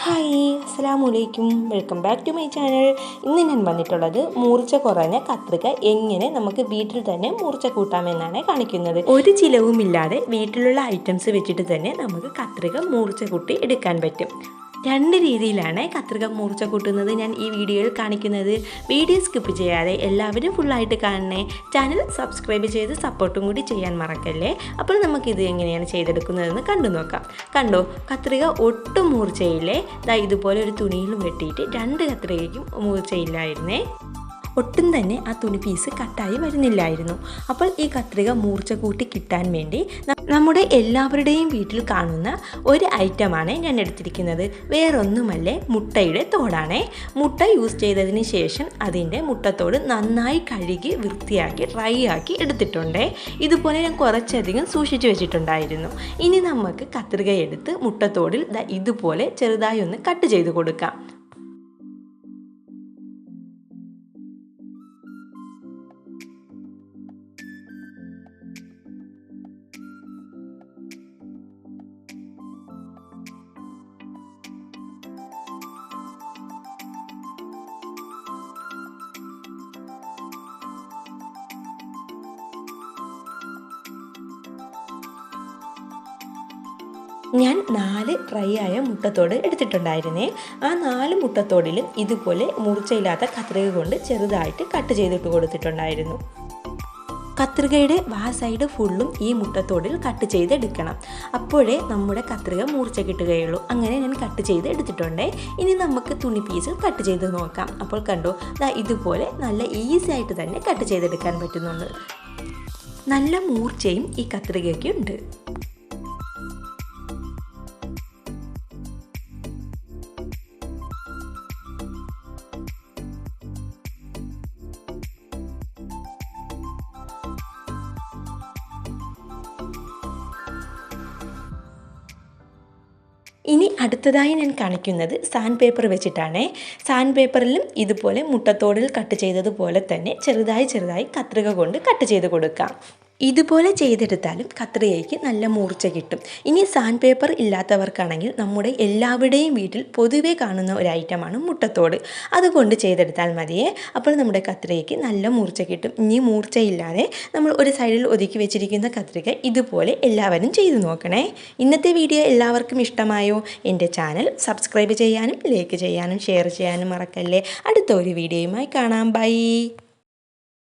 Hi അസ്സലാമു അലൈക്കും welcome back to my channel. ഇന്ന് ഞാൻ വന്നിട്ടുള്ളത് മൂർച്ച കുറഞ്ഞ കത്രിക എങ്ങനെ നമുക്ക് വീട്ടിൽ തന്നെ മൂർച്ച കൂട്ടാമെന്നാണ് കാണിക്കുന്നത്. ഒരു ചിലവുമില്ലാതെ വീട്ടിലുള്ള ഐറ്റംസ് വെച്ചിട്ട് തന്നെ നമുക്ക് കത്രിക മൂർച്ച കൂട്ടി എടുക്കാൻ പറ്റും. രണ്ട് രീതിയിലാണ് കത്രിക മൂർച്ച കൂട്ടുന്നത്. ഞാൻ ഈ വീഡിയോയിൽ കാണിക്കുന്നത് വീഡിയോ സ്കിപ്പ് ചെയ്യാതെ എല്ലാവരും ഫുള്ളായിട്ട് കാണണേ. ചാനൽ സബ്സ്ക്രൈബ് ചെയ്ത് സപ്പോർട്ടും കൂടി ചെയ്യാൻ മറക്കല്ലേ? അപ്പോൾ നമുക്കിത് എങ്ങനെയാണ് ചെയ്തെടുക്കുന്നതെന്ന് കണ്ടു നോക്കാം. കണ്ടോ? കത്രിക ഒട്ടും മൂർച്ചയില്ലേ? ഇതുപോലെ ഒരു തുണിയിലും വെട്ടിയിട്ട് രണ്ട് കത്രികയ്ക്കും മൂർച്ചയില്ലായിരുന്നേ. ഒട്ടും തന്നെ ആ തുണി പീസ് കട്ടായി വരുന്നില്ലായിരുന്നു. അപ്പോൾ ഈ കത്രിക മൂർച്ച കൂട്ടി കിട്ടാൻ വേണ്ടി നമ്മുടെ എല്ലാവരുടെയും വീട്ടിൽ കാണുന്ന ഒരു ഐറ്റമാണ് ഞാൻ എടുത്തിരിക്കുന്നത്. വേറൊന്നുമല്ലേ മുട്ടയുടെ തോടാണേ. മുട്ട യൂസ് ചെയ്തതിന് ശേഷം അതിന്റെ മുട്ടത്തോട് നന്നായി കഴുകി വൃത്തിയാക്കി ഡ്രൈ ആക്കി എടുത്തിട്ടുണ്ട്. ഇതുപോലെ ഞാൻ കുറച്ചധികം സൂക്ഷിച്ചു വെച്ചിട്ടുണ്ടായിരുന്നു. ഇനി നമുക്ക് കത്രിക എടുത്ത് മുട്ടത്തോടിൽ ഇതുപോലെ ചെറുതായി ഒന്ന് കട്ട് ചെയ്ത് കൊടുക്കാം. ഞാൻ നാല് ഡ്രൈ ആയ മുട്ടത്തോട് എടുത്തിട്ടുണ്ടായിരുന്നേ. ആ നാല് മുട്ടത്തോടിലും ഇതുപോലെ മൂർച്ചയില്ലാത്ത കത്രിക കൊണ്ട് ചെറുതായിട്ട് കട്ട് ചെയ്തിട്ട് കൊടുത്തിട്ടുണ്ടായിരുന്നു. കത്രികയുടെ വാ സൈഡ് ഫുള്ളും ഈ മുട്ടത്തോടിൽ കട്ട് ചെയ്തെടുക്കണം. അപ്പോഴേ നമ്മുടെ കത്രിക മൂർച്ച കിട്ടുകയുള്ളൂ. അങ്ങനെ ഞാൻ കട്ട് ചെയ്ത് എടുത്തിട്ടുണ്ട്. ഇനി നമുക്ക് തുണി പീസ് കട്ട് ചെയ്ത് നോക്കാം. അപ്പോൾ കണ്ടോ ഇതുപോലെ നല്ല ഈസി ആയിട്ട് തന്നെ കട്ട് ചെയ്തെടുക്കാൻ പറ്റുന്നുണ്ട്. നല്ല മൂർച്ചയും ഈ കത്രികയ്ക്ക് ഉണ്ട്. ഇനി അടുത്തതായി ഞാൻ കാണിക്കുന്നത് സാൻഡ് പേപ്പർ വെച്ചിട്ടാണ്. സാൻഡ് പേപ്പറിലും ഇതുപോലെ മുട്ടത്തോടിൽ കട്ട് ചെയ്തതുപോലെ തന്നെ ചെറുതായി ചെറുതായി കത്രിക കൊണ്ട് കട്ട് ചെയ്ത് കൊടുക്കാം. ഇതുപോലെ ചെയ്തെടുത്താലും കത്രികയ്ക്ക് നല്ല മൂർച്ച കിട്ടും. ഇനി സാൻഡ് പേപ്പർ ഇല്ലാത്തവർക്കാണെങ്കിൽ നമ്മുടെ എല്ലാവരുടെയും വീട്ടിൽ പൊതുവെ കാണുന്ന ഒരു ഐറ്റമാണ് മുട്ടത്തോട്. അതുകൊണ്ട് ചെയ്തെടുത്താൽ മതിയേ. അപ്പോൾ നമ്മുടെ കത്രികയ്ക്ക് നല്ല മൂർച്ച കിട്ടും. ഇനി മൂർച്ചയില്ലാതെ നമ്മൾ ഒരു സൈഡിൽ ഒതുക്കി വെച്ചിരിക്കുന്ന കത്രിക ഇതുപോലെ എല്ലാവരും ചെയ്തു നോക്കണേ. ഇന്നത്തെ വീഡിയോ എല്ലാവർക്കും ഇഷ്ടമായോ? എന്റെ ചാനൽ സബ്സ്ക്രൈബ് ചെയ്യാനും ലൈക്ക് ചെയ്യാനും ഷെയർ ചെയ്യാനും മറക്കല്ലേ. അടുത്ത ഒരു വീഡിയോയുമായി കാണാം. ബൈ.